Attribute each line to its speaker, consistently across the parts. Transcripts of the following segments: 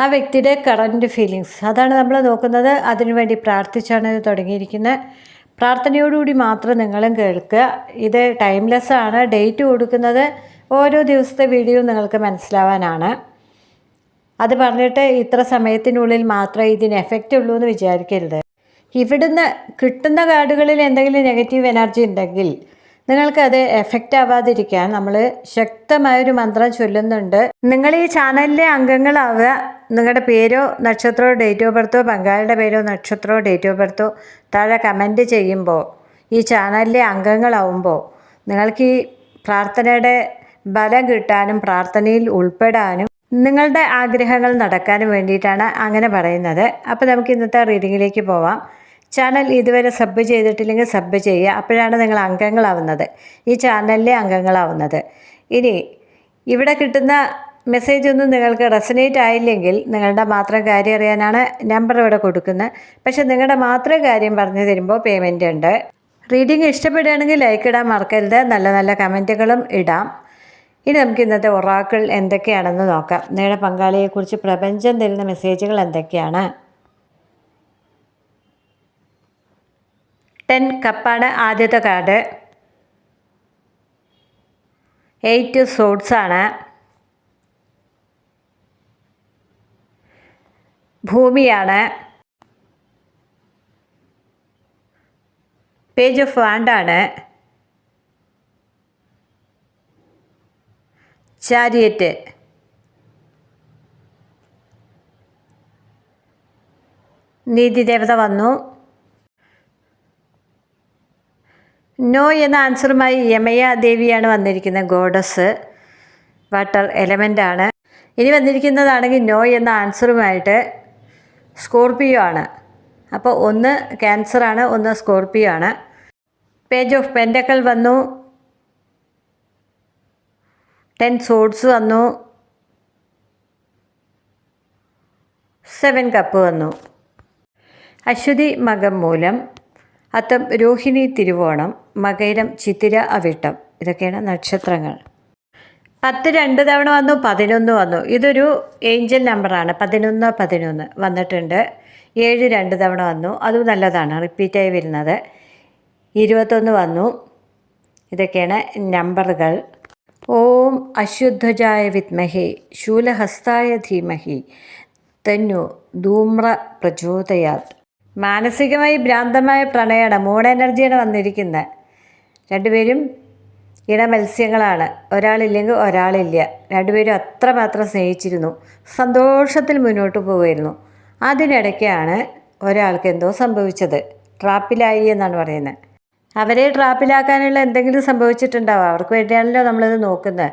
Speaker 1: ആ വ്യക്തിയുടെ current feelings അതാണ് നമ്മൾ നോക്കുന്നത്. അതിനുവേണ്ടി പ്രാർത്ഥിച്ചാണ് ഇത് തുടങ്ങിയിരിക്കുന്നത്. പ്രാർത്ഥനയോടുകൂടി മാത്രം നിങ്ങളും കേൾക്കുക. ഇത് ടൈംലെസ് ആണ്. ഡേറ്റ് കൊടുക്കുന്നത് ഓരോ ദിവസത്തെ വീഡിയോ നിങ്ങൾക്ക് മനസ്സിലാവാനാണ്. അത് പറഞ്ഞിട്ട് ഇത്ര സമയത്തിനുള്ളിൽ മാത്രമേ ഇതിന് എഫക്റ്റ് ഉള്ളൂ എന്ന് വിചാരിക്കരുത്. ഇവിടുന്ന് കിട്ടുന്ന കാർഡുകളിൽ എന്തെങ്കിലും നെഗറ്റീവ് എനർജി ഉണ്ടെങ്കിൽ നിങ്ങൾക്കത് എഫക്റ്റ് ആവാതിരിക്കാൻ നമ്മൾ ശക്തമായൊരു മന്ത്രം ചൊല്ലുന്നുണ്ട്. നിങ്ങൾ ഈ ചാനലിലെ അംഗങ്ങളാവുക. നിങ്ങളുടെ പേരോ നക്ഷത്രമോ ഡേറ്റ് ഓഫ് ബർത്തോ പങ്കാളിയുടെ പേരോ നക്ഷത്രമോ ഡേറ്റ് ഓഫ് ബർത്തോ താഴെ കമന്റ് ചെയ്യുമ്പോൾ ഈ ചാനലിലെ അംഗങ്ങളാവുമ്പോൾ നിങ്ങൾക്ക് ഈ പ്രാർത്ഥനയുടെ ബലം കിട്ടാനും പ്രാർത്ഥനയിൽ ഉൾപ്പെടാനും നിങ്ങളുടെ ആഗ്രഹങ്ങൾ നടക്കാനും വേണ്ടിയിട്ടാണ് അങ്ങനെ പറയുന്നത്. അപ്പോൾ നമുക്ക് ഇന്നത്തെ റീഡിങ്ങിലേക്ക് പോവാം. ചാനൽ ഇതുവരെ സബ് ചെയ്തിട്ടില്ലെങ്കിൽ സബ് ചെയ്യുക. അപ്പോഴാണ് നിങ്ങൾ അംഗങ്ങളാവുന്നത്. ഈ ചാനലിലെ അംഗങ്ങളാവുന്നത്. ഇനി ഇവിടെ കിട്ടുന്ന മെസ്സേജ് ഒന്നും നിങ്ങൾക്ക് റെസനേറ്റ് ആയില്ലെങ്കിൽ നിങ്ങളുടെ മാത്രം കാര്യം അറിയാനാണ് നമ്പർ ഇവിടെ കൊടുക്കുന്നത്. പക്ഷേ നിങ്ങളുടെ മാത്രം കാര്യം പറഞ്ഞു തരുമ്പോൾ പേയ്മെന്റ് ഉണ്ട്. റീഡിങ് ഇഷ്ടപ്പെടുകയാണെങ്കിൽ ലൈക്ക് ഇടാൻ മറക്കരുത്. നല്ല നല്ല കമന്റുകളും ഇടാം. ഇനി നമുക്ക് ഇന്നത്തെ ഒറാക്കിൾ എന്തൊക്കെയാണെന്ന് നോക്കാം. നിങ്ങളുടെ പങ്കാളിയെക്കുറിച്ച് പ്രപഞ്ചം തരുന്ന മെസ്സേജുകൾ എന്തൊക്കെയാണ്? ടെൻ കപ്പാണ് ആദ്യത്തെ കാർഡ്. എയ്റ്റ് സോഡ്സാണ് ഭൂമിയാണ്. പേജ് ഓഫ് വാണ്ടാണ് ചാരിയറ്റ് നീതി ദേവത വന്നു. നോ എന്ന ആൻസറുമായി യമയ ദേവിയാണ് വന്നിരിക്കുന്നത്. ഗോഡസ് വാട്ടർ എലമെന്റ് ആണ്. ഇനി വന്നിരിക്കുന്നതാണെങ്കിൽ നോ എന്ന ആൻസറുമായിട്ട് സ്കോർപിയോ ആണ്. അപ്പോൾ ഒന്ന് ക്യാൻസറാണ് ഒന്ന് സ്കോർപിയോ ആണ്. പേജ് ഓഫ് പെൻഡക്കൽ വന്നു. ടെൻ സോഡ്സ് വന്നു. സെവൻ കപ്പ് വന്നു. അശ്വതി മകം മൂലം അത്തം രോഹിണി തിരുവോണം മകയിരം ചിത്തിര അവിട്ടം. ഇതൊക്കെയാണ് നക്ഷത്രങ്ങൾ. പത്ത് രണ്ട് തവണ വന്നു പതിനൊന്ന് വന്നു. ഇതൊരു ഏഞ്ചൽ നമ്പറാണ്. പതിനൊന്ന് പതിനൊന്ന് വന്നിട്ടുണ്ട്. ഏഴ് രണ്ട് തവണ വന്നു. അതും നല്ലതാണ്. റിപ്പീറ്റായി വരുന്നത്. ഇരുപത്തൊന്ന് വന്നു. ഇതൊക്കെയാണ് നമ്പറുകൾ. ഓം അശ്വധ്വജായ വിത്മഹേ ശൂലഹസ്തായ ധീമഹി തന്നു ധൂമ്ര പ്രചോദയാത്. മാനസികമായി ഭ്രാന്തമായ പ്രണയമാണ് മൂഡ് എനർജിയാണ് വന്നിരിക്കുന്നത്. രണ്ടുപേരും ഇടമത്സ്യങ്ങളാണ്. ഒരാളില്ലെങ്കിൽ ഒരാളില്ല. രണ്ടുപേരും അത്രമാത്രം സ്നേഹിച്ചിരുന്നു. സന്തോഷത്തിൽ മുന്നോട്ട് പോകുമായിരുന്നു അതിനിടയ്ക്കാണ് ഒരാൾക്ക് എന്തോ സംഭവിച്ചത്. ട്രാപ്പിലായി എന്നാണ് പറയുന്നത്. അവരെ ട്രാപ്പിലാക്കാനുള്ള എന്തെങ്കിലും സംഭവിച്ചിട്ടുണ്ടാവും. അവർക്ക് വേണ്ടിയാണല്ലോ നമ്മളിത് നോക്കുന്നത്.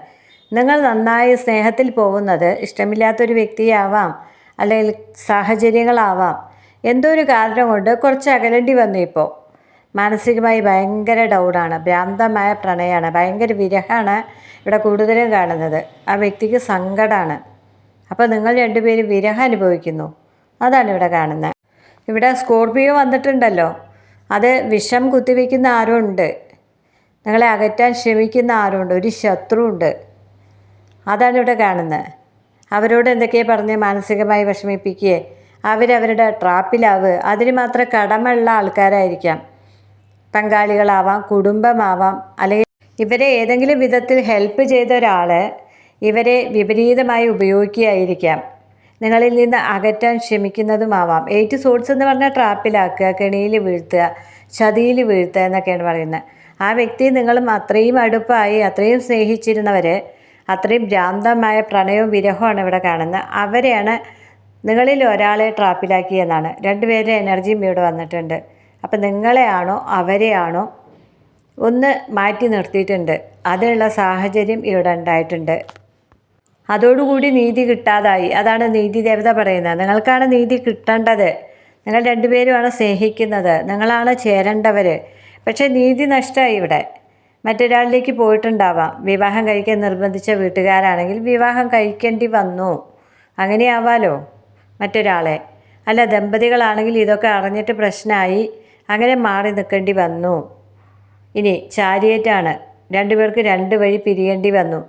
Speaker 1: നിങ്ങൾ നന്നായി സ്നേഹത്തിൽ പോകുന്നത് ഇഷ്ടമില്ലാത്തൊരു വ്യക്തിയാവാം. അല്ലെങ്കിൽ സാഹചര്യങ്ങളാവാം. എന്തോ ഒരു കാരണം കൊണ്ട് കുറച്ച് അകലേണ്ടി വന്നു ഇപ്പോൾ മാനസികമായി ഭയങ്കര ഡൗണാണ്. ഭ്രാന്തമായ പ്രണയമാണ് ഭയങ്കര വിരഹമാണ് ഇവിടെ കൂടുതലും കാണുന്നത്. ആ വ്യക്തിക്ക് സങ്കടമാണ് അപ്പോൾ നിങ്ങൾ രണ്ടുപേരും വിരഹം അനുഭവിക്കുന്നു. അതാണ് ഇവിടെ കാണുന്നത്. ഇവിടെ സ്കോർപിയോ വന്നിട്ടുണ്ടല്ലോ. അത് വിഷം കുത്തിവെക്കുന്ന ആരോ ഉണ്ട് നിങ്ങളെ അകറ്റാൻ ശ്രമിക്കുന്ന ആരോ ഉണ്ട് ഒരു ശത്രു ഉണ്ട് അതാണ് ഇവിടെ കാണുന്നത്. അവരോട് എന്തൊക്കെയാണ് പറഞ്ഞ് മാനസികമായി വിഷമിപ്പിക്കുകയെ? അവരവരുടെ ട്രാപ്പിലാവ്. അതിന് മാത്രം കടമുള്ള ആൾക്കാരായിരിക്കാം. പങ്കാളികളാവാം കുടുംബമാവാം. അല്ലെങ്കിൽ ഇവരെ ഏതെങ്കിലും വിധത്തിൽ ഹെൽപ്പ് ചെയ്ത ഒരാൾ ഇവരെ വിപരീതമായി ഉപയോഗിക്കുകയായിരിക്കാം. നിങ്ങളിൽ നിന്ന് അകറ്റാൻ ശ്രമിക്കുന്നതുമാവാം. എയ്റ്റ് സോഡ്സ് എന്ന് പറഞ്ഞാൽ ട്രാപ്പിലാക്കുക കെണിയിൽ വീഴ്ത്തുക ചതിയിൽ വീഴ്ത്തുക എന്നൊക്കെയാണ് പറയുന്നത്. ആ വ്യക്തി നിങ്ങളും അത്രയും അടുപ്പായി അത്രയും സ്നേഹിച്ചിരുന്നവർ അത്രയും ഭ്രാന്തമായ പ്രണയവും വിരഹവുമാണ് ഇവിടെ കാണുന്നത്. അവരെയാണ് നിങ്ങളിൽ ഒരാളെ ട്രാപ്പിലാക്കി എന്നാണ്. രണ്ടുപേരുടെ എനർജിയും ഇവിടെ വന്നിട്ടുണ്ട്. അപ്പം നിങ്ങളെയാണോ അവരെയാണോ ഒന്ന് മാറ്റി നിർത്തിയിട്ടുണ്ട്. അതിനുള്ള സാഹചര്യം ഇവിടെ ഉണ്ടായിട്ടുണ്ട്. അതോടുകൂടി നീതി കിട്ടാതായി. അതാണ് നീതി ദേവത പറയുന്നത്. നിങ്ങൾക്കാണ് നീതി കിട്ടേണ്ടത്. നിങ്ങൾ രണ്ടുപേരുമാണ് സ്നേഹിക്കുന്നത്. നിങ്ങളാണ് ചേരേണ്ടവർ പക്ഷേ നീതി നഷ്ടമായി ഇവിടെ. മറ്റൊരാളിലേക്ക് പോയിട്ടുണ്ടാവാം. വിവാഹം കഴിക്കാൻ നിർബന്ധിച്ച വീട്ടുകാരാണെങ്കിൽ വിവാഹം കഴിക്കേണ്ടി വന്നു. അങ്ങനെയാവാലോ? മറ്റൊരാളെ. അല്ല ദമ്പതികളാണെങ്കിൽ ഇതൊക്കെ അറിഞ്ഞിട്ട് പ്രശ്നമായി. അങ്ങനെ മാറി നിൽക്കേണ്ടി വന്നു. ഇനി ചാരിയേറ്റാണ്. രണ്ടുപേർക്ക് രണ്ട് വഴി പിരിയേണ്ടി വന്നു.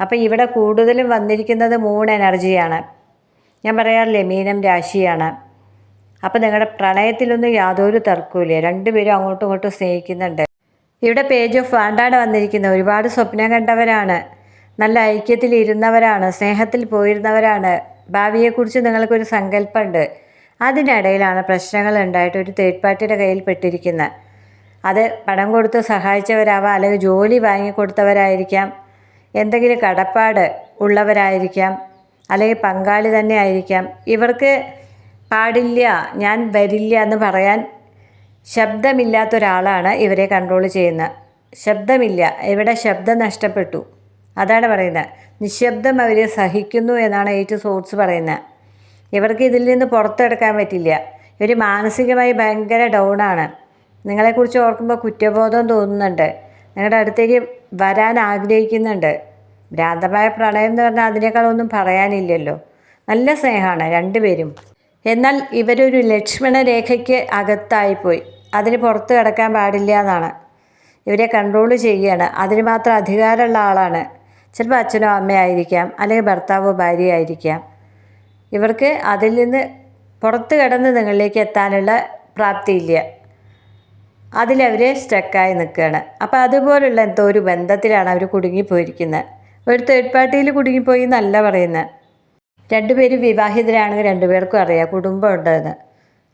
Speaker 1: അപ്പം ഇവിടെ കൂടുതലും വന്നിരിക്കുന്നത് മൂൺ എനർജിയാണ്. ഞാൻ പറയാറില്ലേ മീനം രാശിയാണ്. അപ്പോൾ നിങ്ങളുടെ പ്രണയത്തിലൊന്നും യാതൊരു തർക്കമില്ല രണ്ടുപേരും അങ്ങോട്ടും ഇങ്ങോട്ടും സ്നേഹിക്കുന്നുണ്ട്. ഇവിടെ പേജ് ഓഫ് വാണ്ടാണ് വന്നിരിക്കുന്നത്. ഒരുപാട് സ്വപ്നം കണ്ടവരാണ്. നല്ല ഐക്യത്തിൽ ഇരുന്നവരാണ് സ്നേഹത്തിൽ പോയിരുന്നവരാണ്. ഭാവിയെക്കുറിച്ച് നിങ്ങൾക്കൊരു സങ്കല്പമുണ്ട്. അതിനിടയിലാണ് പ്രശ്നങ്ങൾ ഉണ്ടായിട്ട് ഒരു തേർഡ് പാർട്ടിയുടെ കയ്യിൽ പെട്ടിരിക്കുന്നത് അത് പണം കൊടുത്ത് സഹായിച്ചവരാവാം അല്ലെങ്കിൽ ജോലി വാങ്ങിക്കൊടുത്തവരായിരിക്കാം എന്തെങ്കിലും കടപ്പാട് ഉള്ളവരായിരിക്കാം അല്ലെങ്കിൽ പങ്കാളി തന്നെ ആയിരിക്കാം. ഇവർക്ക് പാടില്ല ഞാൻ വരില്ല എന്ന് പറയാൻ ശബ്ദമില്ലാത്തൊരാളാണ് ഇവരെ കൺട്രോൾ ചെയ്യുന്നത് ശബ്ദമില്ല ഇവിടെ ശബ്ദം നഷ്ടപ്പെട്ടു? അതാണ് പറയുന്നത്. നിശബ്ദം അവർ സഹിക്കുന്നു എന്നാണ് എയ്റ്റ് സോർട്സ് പറയുന്നത്. ഇവർക്ക് ഇതിൽ നിന്ന് പുറത്തെടുക്കാൻ പറ്റില്ല. ഇവർ മാനസികമായി ഭയങ്കര ഡൗണാണ് നിങ്ങളെക്കുറിച്ച് ഓർക്കുമ്പോൾ കുറ്റബോധം തോന്നുന്നുണ്ട്. നിങ്ങളുടെ അടുത്തേക്ക് വരാൻ ആഗ്രഹിക്കുന്നുണ്ട്. ഭ്രാന്തമായ പ്രണയം എന്ന് പറഞ്ഞാൽ അതിനേക്കാളൊന്നും പറയാനില്ലല്ലോ. നല്ല സ്നേഹമാണ് രണ്ടുപേരും. എന്നാൽ ഇവരൊരു ലക്ഷ്മണ രേഖയ്ക്ക് അകത്തായിപ്പോയി. അതിന് പുറത്ത് കിടക്കാൻ പാടില്ല എന്നാണ്. ഇവരെ കൺട്രോൾ ചെയ്യുകയാണ്. അതിന് മാത്രം അധികാരമുള്ള ആളാണ്. ചിലപ്പോൾ അച്ഛനോ അമ്മയായിരിക്കാം അല്ലെങ്കിൽ ഭർത്താവോ ഭാര്യ ആയിരിക്കാം ഇവർക്ക് അതിൽ നിന്ന് പുറത്ത് കിടന്ന് നിങ്ങളിലേക്ക് എത്താനുള്ള പ്രാപ്തിയില്ല. അതിലവർ സ്റ്റക്കായി നിൽക്കുകയാണ്. അപ്പോൾ അതുപോലുള്ള എന്തോ ഒരു ബന്ധത്തിലാണ് അവർ കുടുങ്ങിപ്പോയിരിക്കുന്നത്. ഒരു തേർഡ് പാർട്ടിയിൽ കുടുങ്ങിപ്പോയി എന്നല്ല പറയുന്നത്. രണ്ടുപേരും വിവാഹിതരാണെങ്കിൽ രണ്ടുപേർക്കും അറിയാം കുടുംബമുണ്ടെന്ന്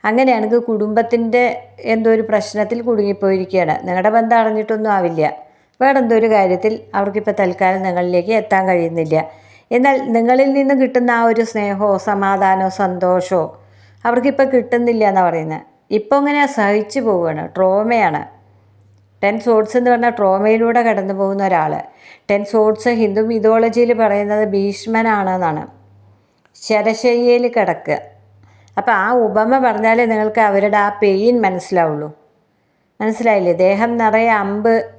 Speaker 1: അങ്ങനെയാണെങ്കിൽ കുടുംബത്തിന്റെ എന്തോ ഒരു പ്രശ്നത്തിൽ കുടുങ്ങിപ്പോയിരിക്കുകയാണ്. നിങ്ങളുടെ ബന്ധം അറിഞ്ഞിട്ടൊന്നും ആവില്ല. വേറെ എന്തോ ഒരു കാര്യത്തിൽ അവർക്കിപ്പോൾ തൽക്കാലം നിങ്ങളിലേക്ക് എത്താൻ കഴിയുന്നില്ല. എന്നാൽ നിങ്ങളിൽ നിന്ന് കിട്ടുന്ന ആ ഒരു സ്നേഹമോ സമാധാനമോ സന്തോഷമോ അവർക്കിപ്പോൾ കിട്ടുന്നില്ല എന്നാണ് പറയുന്നത്. ഇപ്പോൾ ഇങ്ങനെ സഹിച്ചു പോവുകയാണ്. ട്രോമയാണ്. ടെൻ സോഡ്സ് എന്ന് പറഞ്ഞാൽ ട്രോമയിലൂടെ കടന്നു പോകുന്ന ഒരാൾ. ടെൻ സോഡ്സ് ഹിന്ദു മിതോളജിയിൽ പറയുന്നത് ഭീഷ്മനാണെന്നാണ്. ശരശയ്യയിൽ കിടക്കുക അപ്പോൾ ആ ഉപമ പറഞ്ഞാലേ നിങ്ങൾക്ക് അവരുടെ ആ പെയിൻ മനസ്സിലാവുള്ളൂ. മനസ്സിലായില്ലേ? ദേഹം നിറയെ അമ്പ്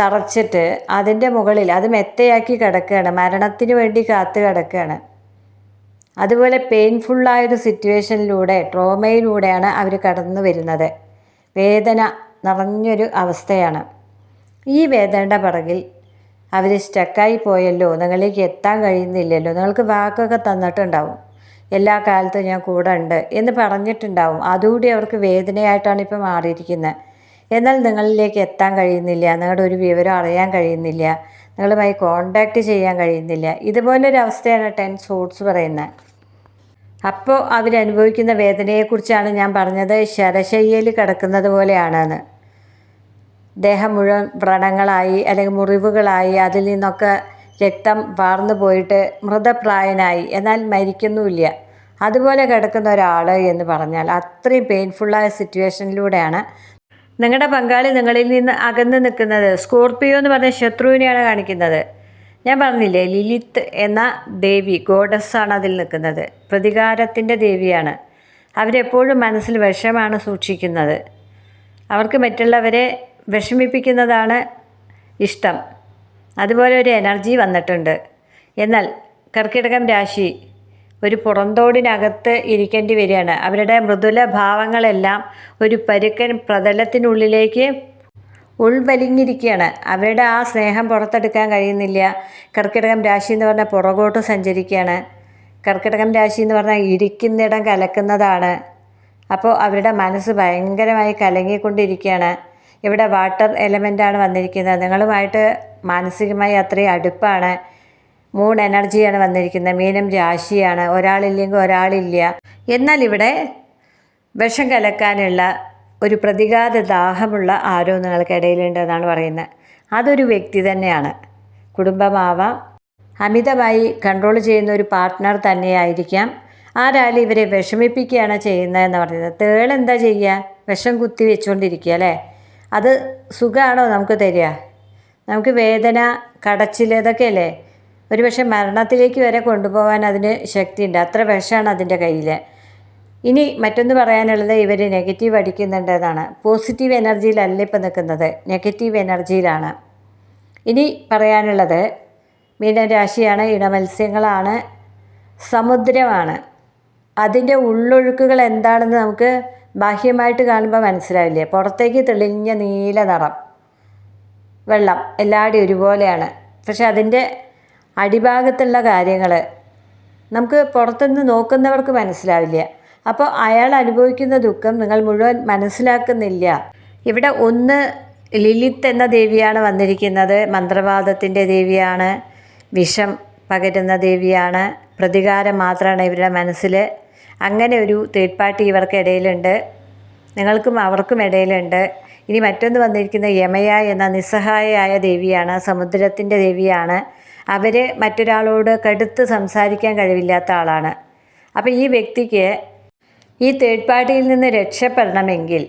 Speaker 1: തറച്ചിട്ട് അതിന്റെ മുകളിൽ അത് മെത്തയാക്കി കിടക്കുകയാണ്. മരണത്തിന് വേണ്ടി കാത്തു കിടക്കുകയാണ്. അതുപോലെ പെയിൻഫുള്ളായൊരു സിറ്റുവേഷനിലൂടെ ട്രോമയിലൂടെയാണ് അവർ കടന്നു വരുന്നത്. വേദന നിറഞ്ഞൊരു അവസ്ഥയാണ്. ഈ വേദനയുടെ പിറകിൽ അവർ സ്റ്റക്കായി പോയല്ലോ നിങ്ങളിലേക്ക് എത്താൻ കഴിയുന്നില്ലല്ലോ നിങ്ങൾക്ക് വാക്കൊക്കെ തന്നിട്ടുണ്ടാവും. എല്ലാ കാലത്തും ഞാൻ കൂടെ ഉണ്ട് എന്ന് പറഞ്ഞിട്ടുണ്ടാവും. അതുകൂടി അവർക്ക് വേദനയായിട്ടാണ് ഇപ്പോൾ മാറിയിരിക്കുന്നത്. എന്നാൽ നിങ്ങളിലേക്ക് എത്താൻ കഴിയുന്നില്ല. നിങ്ങളുടെ ഒരു വിവരം അറിയാൻ കഴിയുന്നില്ല. നിങ്ങളുമായി കോണ്ടാക്റ്റ് ചെയ്യാൻ കഴിയുന്നില്ല. ഇതുപോലൊരു അവസ്ഥയാണ് ടെൻ സൂട്ട്സ് പറയുന്നത്. അപ്പോൾ അവരനുഭവിക്കുന്ന വേദനയെക്കുറിച്ചാണ് ഞാൻ പറഞ്ഞത്. ശരശയ്യയിൽ കിടക്കുന്നത് പോലെയാണെന്ന്. ദേഹം മുഴുവൻ വ്രണങ്ങളായി അല്ലെങ്കിൽ മുറിവുകളായി അതിൽ നിന്നൊക്കെ രക്തം വാർന്നു പോയിട്ട് മൃതപ്രായനായി. എന്നാൽ മരിക്കുന്നുമില്ല. അതുപോലെ കിടക്കുന്ന ഒരാൾ എന്ന് പറഞ്ഞാൽ അത്രയും പെയിൻഫുള്ളായ സിറ്റുവേഷനിലൂടെയാണ് നിങ്ങളുടെ പങ്കാളി നിങ്ങളിൽ നിന്ന് അകന്ന് നിൽക്കുന്നത് സ്കോർപ്പിയോ എന്ന് പറഞ്ഞ ശത്രുവിനെയാണ് കാണിക്കുന്നത്. ഞാൻ പറഞ്ഞില്ലേ ലിലിത്ത് എന്ന ദേവി ഗോഡസ്സാണ് അതിൽ നിൽക്കുന്നത്. പ്രതികാരത്തിന്റെ ദേവിയാണ്. അവരെപ്പോഴും മനസ്സിൽ വിഷമാണ് സൂക്ഷിക്കുന്നത്. അവർക്ക് മറ്റുള്ളവരെ വിഷമിപ്പിക്കുന്നതാണ് ഇഷ്ടം. അതുപോലെ ഒരു എനർജി വന്നിട്ടുണ്ട്. എന്നാൽ കർക്കിടകം രാശി ഒരു പുറന്തോടിനകത്ത് ഇരിക്കേണ്ടി വരികയാണ്. അവരുടെ മൃദുല ഭാവങ്ങളെല്ലാം ഒരു പരുക്കൻ പ്രതലത്തിനുള്ളിലേക്ക് ഉൾവലിഞ്ഞിരിക്കുകയാണ്. അവരുടെ ആ സ്നേഹം പുറത്തെടുക്കാൻ കഴിയുന്നില്ല. കർക്കിടകം രാശി എന്ന് പറഞ്ഞാൽ പുറകോട്ട് സഞ്ചരിക്കുകയാണ്. കർക്കിടകം രാശി എന്ന് പറഞ്ഞാൽ ഇരിക്കുന്നിടം കലക്കുന്നതാണ്. അപ്പോൾ അവരുടെ മനസ്സ് ഭയങ്കരമായി കലങ്ങിക്കൊണ്ടിരിക്കുകയാണ്. ഇവിടെ വാട്ടർ എലമെന്റാണ് വന്നിരിക്കുന്നത്. നിങ്ങളുമായിട്ട് മാനസികമായി അത്രയും അടുപ്പാണ്. മൂൺ എനർജിയാണ് വന്നിരിക്കുന്നത്. മീനം രാശിയാണ്. ഒരാളില്ലെങ്കിൽ ഒരാളില്ല. എന്നാൽ ഇവിടെ വിഷം കലക്കാനുള്ള ഒരു പ്രതികാര ദാഹമുള്ള ആരോ നിങ്ങൾക്കിടയിലുണ്ടെന്നാണ് പറയുന്നത്. അതൊരു വ്യക്തി തന്നെയാണ്. കുടുംബമാവാം. അമിതമായി കൺട്രോൾ ചെയ്യുന്ന ഒരു പാർട്ട്ണർ തന്നെയായിരിക്കാം. ആരാലും ഇവരെ വിഷമിപ്പിക്കുകയാണ് ചെയ്യുന്നതെന്ന് പറയുന്നത്. തേൾ എന്താ ചെയ്യുക? വിഷം കുത്തി വെച്ചുകൊണ്ടിരിക്കുക അല്ലേ? അത് സുഖമാണോ നമുക്ക് തരിക? നമുക്ക് വേദന കടച്ചിൽ ഇതൊക്കെയല്ലേ? ഒരു പക്ഷേ മരണത്തിലേക്ക് വരെ കൊണ്ടുപോകാൻ അതിന് ശക്തിയുണ്ട്. അത്ര വിഷമാണ് അതിന്റെ കയ്യിൽ ഇനി മറ്റൊന്ന് പറയാനുള്ളത് ഇവർ നെഗറ്റീവ് അടിക്കുന്നുണ്ടെന്നാണ്. പോസിറ്റീവ് എനർജിയിലല്ല ഇപ്പം നിൽക്കുന്നത്? നെഗറ്റീവ് എനർജിയിലാണ്. ഇനി പറയാനുള്ളത് മീനരാശിയാണ് ഇടമത്സ്യങ്ങളാണ് സമുദ്രമാണ്. അതിന്റെ ഉള്ളൊഴുക്കുകൾ എന്താണെന്ന് നമുക്ക് ബാഹ്യമായിട്ട് കാണുമ്പോൾ മനസ്സിലാവില്ലേ? പുറത്തേക്ക് തെളിഞ്ഞ നീല നിറം വെള്ളം എല്ലാവരുടെയും ഒരുപോലെയാണ്. പക്ഷെ അതിന്റെ അടിഭാഗത്തുള്ള കാര്യങ്ങൾ നമുക്ക് പുറത്തുനിന്ന് നോക്കുന്നവർക്ക് മനസ്സിലാവില്ല. അപ്പോൾ അയാൾ അനുഭവിക്കുന്ന ദുഃഖം നിങ്ങൾ മുഴുവൻ മനസ്സിലാക്കുന്നില്ല. ഇവിടെ ഒന്ന് ലിലിത്ത് എന്ന ദേവിയാണ് വന്നിരിക്കുന്നത്. മന്ത്രവാദത്തിന്റെ ദേവിയാണ്. വിഷം പകരുന്ന ദേവിയാണ്. പ്രതികാരം മാത്രമാണ് ഇവരുടെ മനസ്സിൽ അങ്ങനെ ഒരു തേർഡ് പാർട്ടി ഇവർക്കിടയിലുണ്ട് നിങ്ങൾക്കും അവർക്കും ഇടയിലുണ്ട്. ഇനി മറ്റൊന്ന് വന്നിരിക്കുന്ന യമയ എന്ന നിസ്സഹായയായ ദേവിയാണ്. സമുദ്രത്തിന്റെ ദേവിയാണ്. അവർ മറ്റൊരാളോട് കടുത്ത് സംസാരിക്കാൻ കഴിവില്ലാത്ത ആളാണ്. അപ്പോൾ ഈ വ്യക്തിക്ക് ഈ തേർഡ് പാർട്ടിയിൽ നിന്ന് രക്ഷപ്പെടണമെങ്കിൽ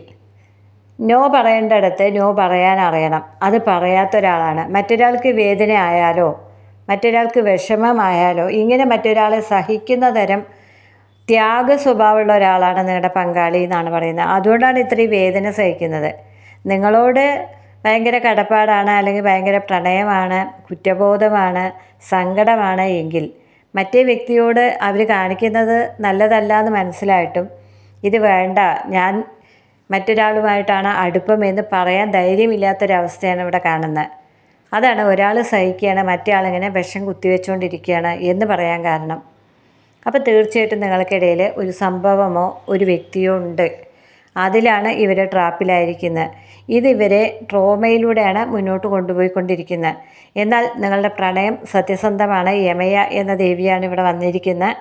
Speaker 1: നോ പറയേണ്ടടുത്ത് നോ പറയാൻ അറിയണം. അത് പറയാത്ത ഒരാളാണ്. മറ്റൊരാൾക്ക് വേദന ആയാലോ മറ്റൊരാൾക്ക് വിഷമമായാലോ ഇങ്ങനെ മറ്റൊരാളെ സഹിക്കുന്ന തരം ത്യാഗ സ്വഭാവമുള്ള ഒരാളാണ് നിങ്ങളുടെ പങ്കാളി എന്നാണ് പറയുന്നത്. അതുകൊണ്ടാണ് ഇത്രയും വേദന സഹിക്കുന്നത്. നിങ്ങളോട് ഭയങ്കര കടപ്പാടാണ് അല്ലെങ്കിൽ ഭയങ്കര പ്രണയമാണ് കുറ്റബോധമാണ് സങ്കടമാണ് എങ്കിൽ മറ്റേ വ്യക്തിയോട് അവർ കാണിക്കുന്നത് നല്ലതല്ല എന്ന് മനസ്സിലായിട്ടും ഇത് വേണ്ട ഞാൻ മറ്റൊരാളുമായിട്ടാണ് അടുപ്പം എന്ന് പറയാൻ ധൈര്യമില്ലാത്തൊരവസ്ഥയാണ് ഇവിടെ കാണുന്നത്. അതാണ് ഒരാൾ സഹിക്കുകയാണ് മറ്റേ ആളിങ്ങനെ വിഷം കുത്തിവെച്ചുകൊണ്ടിരിക്കുകയാണ് എന്ന് പറയാൻ കാരണം. അപ്പോൾ തീർച്ചയായിട്ടും നിങ്ങൾക്കിടയിൽ ഒരു സംഭവമോ ഒരു വ്യക്തിയോ ഉണ്ട്. അതിലാണ് ഇവരെ ട്രാപ്പിലായിരിക്കുന്നത്. ഇത് ഇവരെ ട്രോമയിലൂടെയാണ് മുന്നോട്ട് കൊണ്ടുപോയിക്കൊണ്ടിരിക്കുന്നത്. എന്നാൽ നിങ്ങളുടെ പ്രണയം സത്യസന്ധമാണ്. യമയ എന്ന ദേവിയാണ് ഇവിടെ വന്നിരിക്കുന്നത്.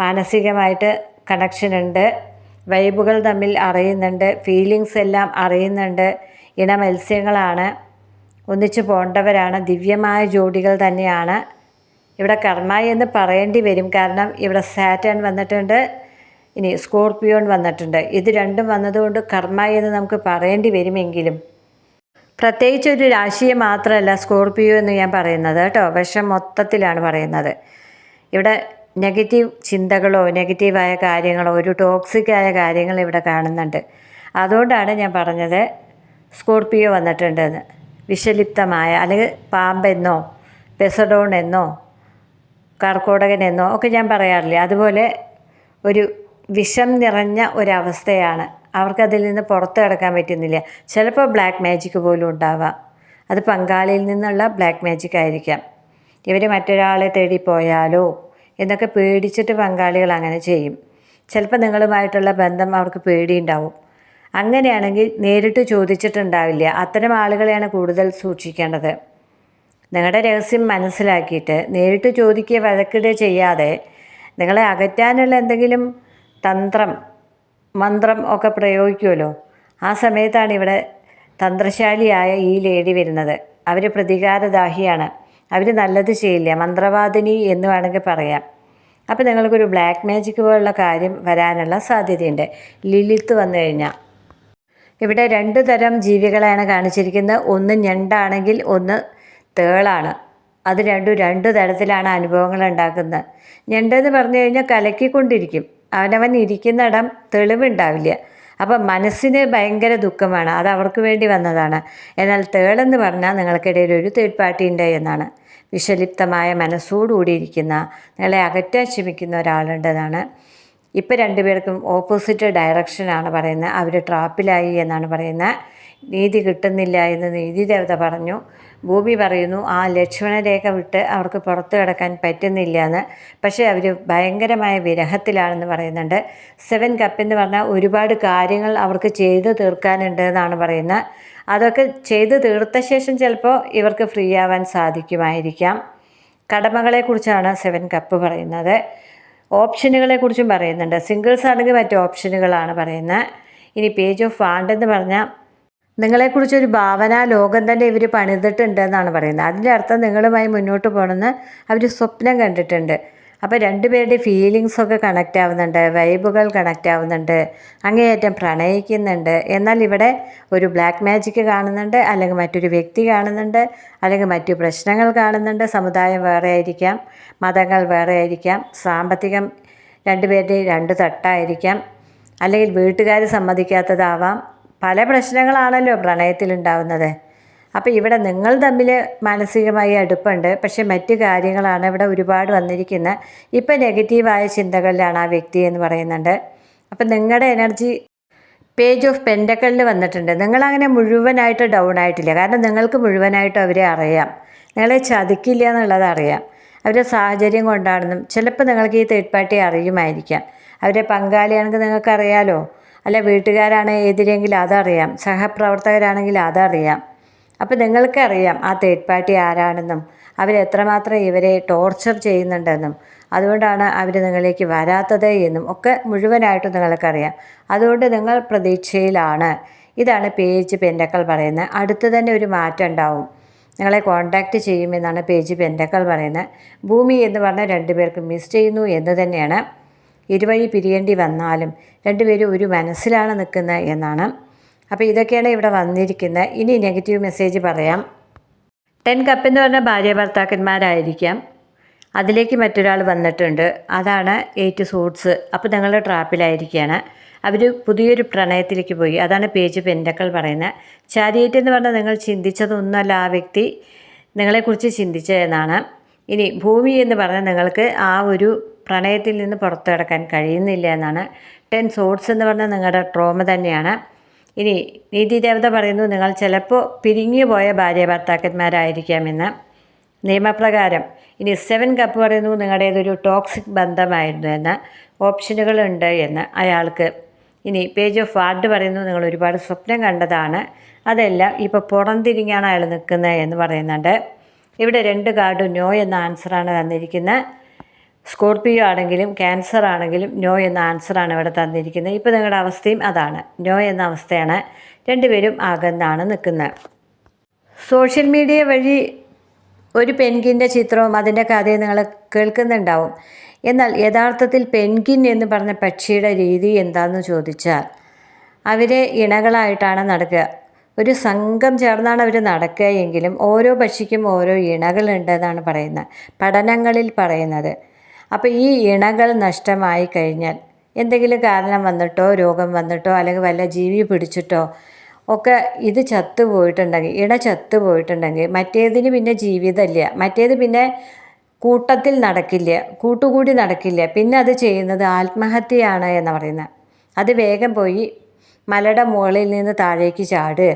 Speaker 1: മാനസികമായിട്ട് കണക്ഷൻ ഉണ്ട്. വൈബുകൾ തമ്മിൽ അറിയുന്നുണ്ട്. ഫീലിങ്സ് എല്ലാം അറിയുന്നുണ്ട്. ഇണമത്സ്യങ്ങളാണ്. ഒന്നിച്ചു പോണ്ടവരാണ്. ദിവ്യമായ ജോഡികൾ തന്നെയാണ്. ഇവിടെ കർമ്മ എന്ന് പറയേണ്ടി വരും. കാരണം ഇവിടെ സാറ്റേൺ വന്നിട്ടുണ്ട്. ഇനി സ്കോർപ്പിയോൺ വന്നിട്ടുണ്ട്. ഇത് രണ്ടും വന്നതുകൊണ്ട് കർമ്മ എന്ന് നമുക്ക് പറയേണ്ടി വരുമെങ്കിലും പ്രത്യേകിച്ച് ഒരു രാശിയെ മാത്രമല്ല സ്കോർപ്പിയോ എന്ന് ഞാൻ പറയുന്നത് കേട്ടോ. വിഷം മൊത്തത്തിലാണ് പറയുന്നത്. ഇവിടെ നെഗറ്റീവ് ചിന്തകളോ നെഗറ്റീവായ കാര്യങ്ങളോ ഒരു ടോക്സിക്കായ കാര്യങ്ങൾ ഇവിടെ കാണുന്നുണ്ട്. അതുകൊണ്ടാണ് ഞാൻ പറഞ്ഞത് സ്കോർപ്പിയോ വന്നിട്ടുണ്ടെന്ന്. വിഷലിപ്തമായ അല്ലെങ്കിൽ പാമ്പെന്നോ പെസഡോൺ എന്നോ കർക്കോടകൻ എന്നോ ഒക്കെ ഞാൻ പറയാറില്ലേ. അതുപോലെ ഒരു വിഷം നിറഞ്ഞ ഒരവസ്ഥയാണ്. അവർക്കതിൽ നിന്ന് പുറത്തു കിടക്കാൻ പറ്റുന്നില്ല. ചിലപ്പോൾ ബ്ലാക്ക് മാജിക് പോലും ഉണ്ടാവാം. അത് പങ്കാളിയിൽ നിന്നുള്ള ബ്ലാക്ക് മാജിക് ആയിരിക്കാം. ഇവർ മറ്റൊരാളെ തേടി പോയാലോ എന്നൊക്കെ പേടിച്ചിട്ട് പങ്കാളികൾ അങ്ങനെ ചെയ്യും. ചിലപ്പോൾ നിങ്ങളുമായിട്ടുള്ള ബന്ധം അവർക്ക് പേടിയുണ്ടാവും. അങ്ങനെയാണെങ്കിൽ നേരിട്ട് ചോദിച്ചിട്ടുണ്ടാവില്ല. അത്തരം ആളുകളെയാണ് കൂടുതൽ സൂക്ഷിക്കേണ്ടത്. നിങ്ങളുടെ രഹസ്യം മനസ്സിലാക്കിയിട്ട് നേരിട്ട് ചോദിക്കുക വഴക്കിടുക ചെയ്യാതെ നിങ്ങളെ അകറ്റാനുള്ള എന്തെങ്കിലും തന്ത്രം മന്ത്രം ഒക്കെ പ്രയോഗിക്കുമല്ലോ ആ സമയത്താണ് ഇവിടെ തന്ത്രശാലിയായ ഈ ലേഡി വരുന്നത്. അവർ പ്രതികാരദാഹിയാണ്. അവർ നല്ലത് ചെയ്യില്ല. മന്ത്രവാദിനി എന്ന് വേണമെങ്കിൽ പറയാം. അപ്പോൾ നിങ്ങൾക്കൊരു ബ്ലാക്ക് മാജിക് പോലുള്ള കാര്യം വരാനുള്ള സാധ്യതയുണ്ട്. ലിലിത്ത് വന്നു കഴിഞ്ഞാൽ ഇവിടെ രണ്ട് തരം ജീവികളാണ് കാണിച്ചിരിക്കുന്നത്. ഒന്ന് ഞണ്ടാണെങ്കിൽ ഒന്ന് തേളാണ്. അത് രണ്ടും രണ്ട് തരത്തിലാണ് അനുഭവങ്ങൾ ഉണ്ടാക്കുന്നത്. ഞണ്ടെന്ന് പറഞ്ഞു കഴിഞ്ഞാൽ കലക്കിക്കൊണ്ടിരിക്കും. അവനവൻ ഇരിക്കുന്നിടം തെളിവുണ്ടാവില്ല. അപ്പം മനസ്സിന് ഭയങ്കര ദുഃഖമാണ്. അത് അവർക്ക് വേണ്ടി വന്നതാണ്. എന്നാൽ തേളെന്ന് പറഞ്ഞാൽ നിങ്ങൾക്കിടയിൽ ഒരു തേർഡ് പാർട്ടി ഉണ്ട് എന്നാണ്. വിഷലിപ്തമായ മനസ്സോടുകൂടിയിരിക്കുന്ന നിങ്ങളെ അകറ്റാൻ ശ്രമിക്കുന്ന ഒരാളുണ്ടെന്നാണ്. ഇപ്പം രണ്ടുപേർക്കും ഓപ്പോസിറ്റ് ഡയറക്ഷനാണ് പറയുന്നത്. അവർ ട്രാപ്പിലായി എന്നാണ് പറയുന്നത്. നീതി കിട്ടുന്നില്ല എന്ന് നീതി ദേവത പറഞ്ഞു. ഭൂമി പറയുന്നു ആ ലക്ഷ്മണരേഖ വിട്ട് അവർക്ക് പുറത്തു കിടക്കാൻ പറ്റുന്നില്ല എന്ന് പക്ഷേ അവർ ഭയങ്കരമായ വിരഹത്തിലാണെന്ന് പറയുന്നുണ്ട്. സെവൻ കപ്പ് എന്ന് പറഞ്ഞാൽ ഒരുപാട് കാര്യങ്ങൾ അവർക്ക് ചെയ്തു തീർക്കാനുണ്ട് എന്നാണ് പറയുന്നത്. അതൊക്കെ ചെയ്തു തീർത്ത ശേഷം ചിലപ്പോൾ ഇവർക്ക് ഫ്രീ ആവാൻ സാധിക്കുമായിരിക്കാം. കടമകളെക്കുറിച്ചാണ് സെവൻ കപ്പ് പറയുന്നത്. ഓപ്ഷനുകളെ കുറിച്ചും പറയുന്നുണ്ട്. സിംഗിൾസ് ആണെങ്കിൽ മറ്റു ഓപ്ഷനുകളാണ് പറയുന്നത്. ഇനി പേജ് ഓഫ് ഫാണ്ട് എന്ന് പറഞ്ഞാൽ നിങ്ങളെക്കുറിച്ചൊരു ഭാവന ലോകം തന്നെ ഇവർ പണിതിട്ടുണ്ട് എന്നാണ് പറയുന്നത്. അതിന്റെ അർത്ഥം നിങ്ങളുമായി മുന്നോട്ട് പോകണമെന്ന് അവർ സ്വപ്നം കണ്ടിട്ടുണ്ട്. അപ്പോൾ രണ്ടുപേരുടെ ഫീലിങ്സ് ഒക്കെ കണക്റ്റ് ആവുന്നുണ്ട് വൈബുകൾ കണക്റ്റ് ആവുന്നുണ്ട് അങ്ങേയറ്റം പ്രണയിക്കുന്നുണ്ട്. എന്നാൽ ഇവിടെ ഒരു ബ്ലാക്ക് മാജിക് കാണുന്നുണ്ട് അല്ലെങ്കിൽ മറ്റൊരു വ്യക്തി കാണുന്നുണ്ട് അല്ലെങ്കിൽ മറ്റു പ്രശ്നങ്ങൾ കാണുന്നുണ്ട്. സമുദായം വേറെ ആയിരിക്കാം മതങ്ങൾ വേറെ ആയിരിക്കാം സാമ്പത്തികം രണ്ടുപേരുടെയും രണ്ട് തട്ടായിരിക്കാം. അല്ലെങ്കിൽ വീട്ടുകാർ സമ്മതിക്കാത്തതാവാം പല പ്രശ്നങ്ങളാണല്ലോ പ്രണയത്തിലുണ്ടാവുന്നത്. അപ്പോൾ ഇവിടെ നിങ്ങൾ തമ്മിൽ മാനസികമായി അടുപ്പുണ്ട്. പക്ഷേ മറ്റു കാര്യങ്ങളാണ് ഇവിടെ ഒരുപാട് വന്നിരിക്കുന്നത്. ഇപ്പം നെഗറ്റീവായ ചിന്തകളിലാണ് ആ വ്യക്തി എന്ന് പറയുന്നുണ്ട്. അപ്പം നിങ്ങളുടെ എനർജി പേജ് ഓഫ് പെൻഡക്കളിൽ വന്നിട്ടുണ്ട്. നിങ്ങളങ്ങനെ മുഴുവനായിട്ട് ഡൗൺ ആയിട്ടില്ല. കാരണം നിങ്ങൾക്ക് മുഴുവനായിട്ട് അവരെ അറിയാം. നിങ്ങളെ ചതിക്കില്ല എന്നുള്ളത് അറിയാം. അവരുടെ സാഹചര്യം കൊണ്ടാണെന്നും ചിലപ്പോൾ നിങ്ങൾക്ക് ഈ തേർഡ് പാർട്ടി അറിയുമായിരിക്കാം. അവരെ പങ്കാളിയാണെങ്കിൽ നിങ്ങൾക്ക് അറിയാലോ അല്ല വീട്ടുകാരാണ് എതിരെങ്കിൽ അതറിയാം. സഹപ്രവർത്തകരാണെങ്കിൽ അതറിയാം. അപ്പോൾ നിങ്ങൾക്കറിയാം ആ തേർഡ് പാർട്ടി ആരാണെന്നും അവരെത്രമാത്രം ഇവരെ ടോർച്ചർ ചെയ്യുന്നുണ്ടെന്നും അതുകൊണ്ടാണ് അവർ നിങ്ങളിലേക്ക് വരാത്തത് എന്നും ഒക്കെ മുഴുവനായിട്ടും നിങ്ങൾക്കറിയാം. അതുകൊണ്ട് നിങ്ങൾ പ്രതീക്ഷയിലാണ്. ഇതാണ് പേജ് പെൻഡക്കൾ പറയുന്നത്. അടുത്ത് തന്നെ ഒരു മാറ്റം ഉണ്ടാവും. നിങ്ങളെ കോണ്ടാക്റ്റ് ചെയ്യുമെന്നാണ് പേജ് പെൻഡക്കൾ പറയുന്നത്. ഭൂമി എന്ന് പറഞ്ഞാൽ രണ്ടുപേർക്ക് മിസ് ചെയ്യുന്നു എന്ന് തന്നെയാണ്. ഇരുവഴി പിരിയേണ്ടി വന്നാലും രണ്ടുപേരും ഒരു മനസ്സിലാണ് നിൽക്കുന്നത് എന്നാണ്. അപ്പോൾ ഇതൊക്കെയാണ് ഇവിടെ വന്നിരിക്കുന്നത്. ഇനി നെഗറ്റീവ് മെസ്സേജ് പറയാം. ടെൻ കപ്പ് എന്ന് പറഞ്ഞാൽ ഭാര്യ ഭർത്താക്കന്മാരായിരിക്കാം. അതിലേക്ക് മറ്റൊരാൾ വന്നിട്ടുണ്ട്. അതാണ് എയ്റ്റ് സൂട്ട്സ്. അപ്പോൾ നിങ്ങൾ ട്രാപ്പിലായിരിക്കുകയാണ്. അവർ പുതിയൊരു പ്രണയത്തിലേക്ക് പോയി. അതാണ് പേജ് പെൻഡക്കൾ പറയുന്നത്. ചാരിയേറ്റ് എന്ന് പറഞ്ഞാൽ നിങ്ങൾ ചിന്തിച്ചതൊന്നുമല്ല ആ വ്യക്തി നിങ്ങളെക്കുറിച്ച് ചിന്തിച്ചതെന്നാണ് ഇനി ഭൂമി എന്ന് പറഞ്ഞാൽ നിങ്ങൾക്ക് ആ ഒരു പ്രണയത്തിൽ നിന്ന് പുറത്തു കിടക്കാൻ കഴിയുന്നില്ല എന്നാണ് ടെൻ സോഡ്സ് എന്ന് പറഞ്ഞാൽ നിങ്ങളുടെ ട്രോമ തന്നെയാണ്. ഇനി നീതി ദേവത പറയുന്നു നിങ്ങൾ ചിലപ്പോൾ പിരിഞ്ഞു പോയ ഭാര്യ ഭർത്താക്കന്മാരായിരിക്കാമെന്ന്. നിയമപ്രകാരം ഇനി സെവൻ കപ്പ് പറയുന്നു നിങ്ങളുടേതൊരു ടോക്സിക് ബന്ധമായിരുന്നു എന്ന് ഓപ്ഷനുകളുണ്ട് എന്ന് അയാൾക്ക്. ഇനി പേജ് ഓഫ് വാർഡ് പറയുന്നു നിങ്ങൾ ഒരുപാട് സ്വപ്നം കണ്ടതാണ് അതെല്ലാം ഇപ്പോൾ പുറംതിരിഞ്ഞാണ് അയാൾ നിൽക്കുന്നത് എന്ന് പറയുന്നുണ്ട്. ഇവിടെ രണ്ട് കാർഡും നോ എന്ന ആൻസറാണ് തന്നിരിക്കുന്നത്. സ്കോർപ്പിയോ ആണെങ്കിലും ക്യാൻസർ ആണെങ്കിലും നോ എന്ന ആൻസറാണ് ഇവിടെ തന്നിരിക്കുന്നത്. ഇപ്പോൾ നിങ്ങളുടെ അവസ്ഥയും അതാണ്. നോ എന്ന അവസ്ഥയാണ് രണ്ടുപേരും അകന്നാണ് നിൽക്കുന്നത്. സോഷ്യൽ മീഡിയ വഴി ഒരു പെൻഗിന്റെ ചിത്രവും അതിന്റെ കഥയും നിങ്ങൾ കേൾക്കുന്നുണ്ടാവും. എന്നാൽ യഥാർത്ഥത്തിൽ പെൻഗിൻ എന്ന് പറഞ്ഞ പക്ഷിയുടെ രീതി എന്താണെന്ന് ചോദിച്ചാൽ അവരെ ഇണകളായിട്ടാണ് നടക്കുക. ഒരു സംഘം ചേർന്നാണ് അവർ നടക്കുക എങ്കിലും ഓരോ പക്ഷിക്കും ഓരോ ഇണകളുണ്ടെന്നാണ് പറയുന്നത്. പഠനങ്ങളിൽ പറയുന്നത്. അപ്പോൾ ഈ ഇണകൾ നഷ്ടമായി കഴിഞ്ഞാൽ എന്തെങ്കിലും കാരണം വന്നിട്ടോ രോഗം വന്നിട്ടോ അല്ലെങ്കിൽ വല്ല ജീവി പിടിച്ചിട്ടോ ഒക്കെ ഇത് ചത്തുപോയിട്ടുണ്ടെങ്കിൽ ഇണ ചത്തുപോയിട്ടുണ്ടെങ്കിൽ മറ്റേതിന് പിന്നെ ജീവിതമില്ല. മറ്റേത് പിന്നെ കൂട്ടത്തിൽ നടക്കില്ല കൂട്ടുകൂടി നടക്കില്ല. പിന്നെ അത് ചെയ്യുന്നത് ആത്മഹത്യയാണ് എന്ന് പറയുന്നത്. അത് വേഗം പോയി മലയുടെ മുകളിൽ നിന്ന് താഴേക്ക് ചാട്.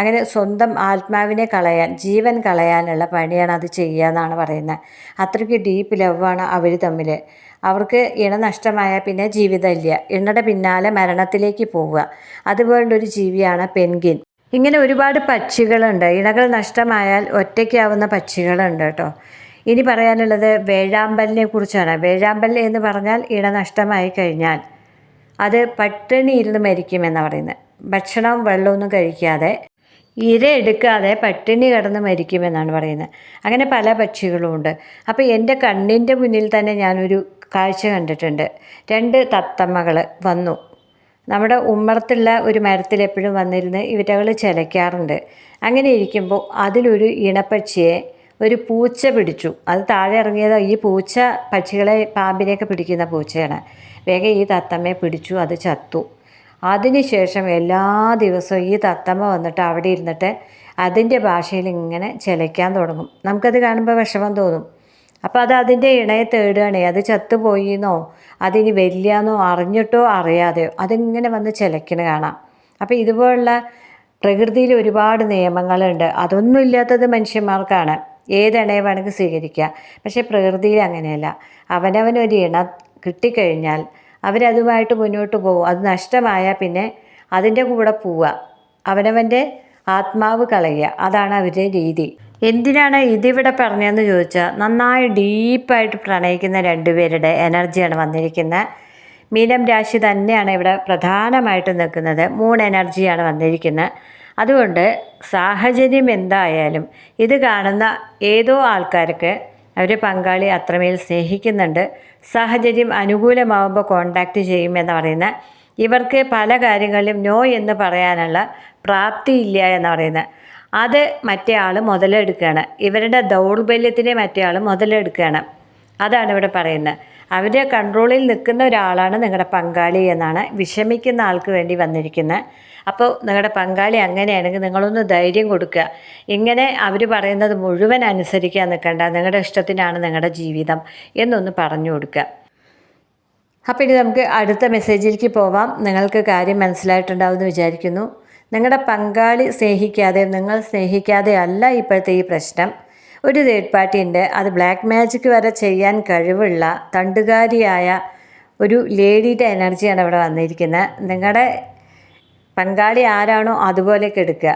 Speaker 1: അങ്ങനെ സ്വന്തം ആത്മാവിനെ കളയാൻ ജീവൻ കളയാനുള്ള പണിയാണ് അത് ചെയ്യുക എന്നാണ് പറയുന്നത്. അത്രയ്ക്ക് ഡീപ്പ് ലവാണ് അവർ തമ്മിൽ അവർക്ക് ഇണ നഷ്ടമായാൽ പിന്നെ ജീവിതമില്ല ഇണയുടെ പിന്നാലെ മരണത്തിലേക്ക് പോവുക. അതുപോലുള്ളൊരു ജീവിയാണ് പെൻഗിൻ ഇങ്ങനെ ഒരുപാട് പക്ഷികളുണ്ട്. ഇണകൾ നഷ്ടമായാൽ ഒറ്റയ്ക്കാവുന്ന പക്ഷികളുണ്ട് കേട്ടോ. ഇനി പറയാനുള്ളത് വേഴാമ്പലിനെ കുറിച്ചാണ്. വേഴാമ്പൽ എന്ന് പറഞ്ഞാൽ ഇണ നഷ്ടമായി കഴിഞ്ഞാൽ അത് പട്ടിണി ഇരുന്ന് മരിക്കുമെന്നാണ് പറയുന്നത്. ഭക്ഷണവും വെള്ളമൊന്നും കഴിക്കാതെ ഇര എടുക്കാതെ പട്ടിണി കിടന്ന് മരിക്കുമെന്നാണ് പറയുന്നത്. അങ്ങനെ പല പക്ഷികളുമുണ്ട്. അപ്പോൾ എന്റെ കണ്ണിന്റെ മുന്നിൽ തന്നെ ഞാനൊരു കാഴ്ച കണ്ടിട്ടുണ്ട്. രണ്ട് തത്തമ്മകൾ വന്നു. നമ്മുടെ ഉമ്മറത്തുള്ള ഒരു മരത്തിൽ എപ്പോഴും വന്നിരുന്ന് ഇവറ്റകൾ ചിലയ്ക്കാറുണ്ട്. അങ്ങനെ ഇരിക്കുമ്പോൾ അതിലൊരു ഇണപ്പക്ഷിയെ ഒരു പൂച്ച പിടിച്ചു. അത് താഴെ ഇറങ്ങിയത് ഈ പൂച്ച പക്ഷികളെ പാമ്പിനെയൊക്കെ പിടിക്കുന്ന പൂച്ചയാണ്. വേഗം ഈ തത്തമ്മയെ പിടിച്ചു അത് ചത്തു. അതിനുശേഷം എല്ലാ ദിവസവും ഈ തത്തമ്മ വന്നിട്ട് അവിടെ ഇരുന്നിട്ട് അതിന്റെ ഭാഷയിൽ ഇങ്ങനെ ചിലയ്ക്കാൻ തുടങ്ങും. നമുക്കത് കാണുമ്പോൾ വിഷമം തോന്നും. അപ്പോൾ അത് അതിന്റെ ഇണയെ തേടുകയാണേ. അത് ചത്തുപോയിന്നോ അതിനി വലിയാന്നോ അറിഞ്ഞിട്ടോ അറിയാതെയോ അതിങ്ങനെ വന്ന് ചിലയ്ക്കണ കാണാം. അപ്പോൾ ഇതുപോലുള്ള പ്രകൃതിയിൽ ഒരുപാട് നിയമങ്ങളുണ്ട്. അതൊന്നും ഇല്ലാത്തത് മനുഷ്യന്മാർക്കാണ്. ഏത് ഇണയെ വേണമെങ്കിൽ സ്വീകരിക്കുക പക്ഷേ പ്രകൃതിയിൽ അങ്ങനെയല്ല. അവനവനൊരു ഇണ കിട്ടിക്കഴിഞ്ഞാൽ അവരതുമായിട്ട് മുന്നോട്ട് പോകും അത് നഷ്ടമായാൽ പിന്നെ അതിന്റെ കൂടെ പോവുക. അവനവന്റെ ആത്മാവ് കളയുക. അതാണ് അവരുടെ രീതി. എന്തിനാണ് ഇതിവിടെ പറഞ്ഞതെന്ന് ചോദിച്ചാൽ നന്നായി ഡീപ്പായിട്ട് പ്രണയിക്കുന്ന രണ്ടുപേരുടെ എനർജിയാണ് വന്നിരിക്കുന്നത്. മീനം രാശി തന്നെയാണ് ഇവിടെ പ്രധാനമായിട്ട് നിൽക്കുന്നത്. മൂൺ എനർജിയാണ് വന്നിരിക്കുന്നത്. അതുകൊണ്ട് സാഹചര്യം എന്തായാലും ഇത് കാണുന്ന ഏതോ ആൾക്കാർക്ക് അവർ പങ്കാളി അത്രമേൽ സ്നേഹിക്കുന്നുണ്ട്. സാഹചര്യം അനുകൂലമാവുമ്പോൾ കോണ്ടാക്റ്റ് ചെയ്യുമെന്ന് പറയുന്ന. ഇവർക്ക് പല കാര്യങ്ങളിലും നോ എന്ന് പറയാനുള്ള പ്രാപ്തിയില്ല എന്ന് പറയുന്നത് അത് മറ്റേ ആൾ മുതലെടുക്കുകയാണ് ഇവരുടെ ദൗർബല്യത്തിനെ മറ്റേ ആൾ മുതലെടുക്കുകയാണ് അതാണ് ഇവിടെ പറയുന്നത് അവരുടെ കൺട്രോളിൽ നിൽക്കുന്ന ഒരാളാണ് നിങ്ങളുടെ പങ്കാളി എന്നാണ് വിഷമിക്കുന്ന ആൾക്ക് വേണ്ടി വന്നിരിക്കുന്നത് അപ്പോൾ നിങ്ങളുടെ പങ്കാളി അങ്ങനെയാണെങ്കിൽ നിങ്ങളൊന്ന് ധൈര്യം കൊടുക്കുക. ഇങ്ങനെ അവർ പറയുന്നത് മുഴുവൻ അനുസരിക്കാൻ നിൽക്കേണ്ട. നിങ്ങളുടെ ഇഷ്ടത്തിനാണ് നിങ്ങളുടെ ജീവിതം എന്നൊന്ന് പറഞ്ഞു കൊടുക്കുക. അപ്പോൾ ഇനി നമുക്ക് അടുത്ത മെസ്സേജിലേക്ക് പോവാം. നിങ്ങൾക്ക് കാര്യം മനസ്സിലായിട്ടുണ്ടാവുമെന്ന് വിചാരിക്കുന്നു. നിങ്ങളുടെ പങ്കാളി സ്നേഹിക്കാതെ നിങ്ങൾ സ്നേഹിക്കാതെ അല്ല ഇപ്പോഴത്തെ ഈ പ്രശ്നം. ഒരു തേർഡ് പാർട്ടി അത് ബ്ലാക്ക് മാജിക് വരെ ചെയ്യാൻ കഴിവുള്ള തണ്ടുകാരിയായ ഒരു ലേഡിയുടെ എനർജിയാണ് ഇവിടെ വന്നിരിക്കുന്നത്. നിങ്ങളുടെ പങ്കാളി ആരാണോ അതുപോലെയൊക്കെ എടുക്കുക.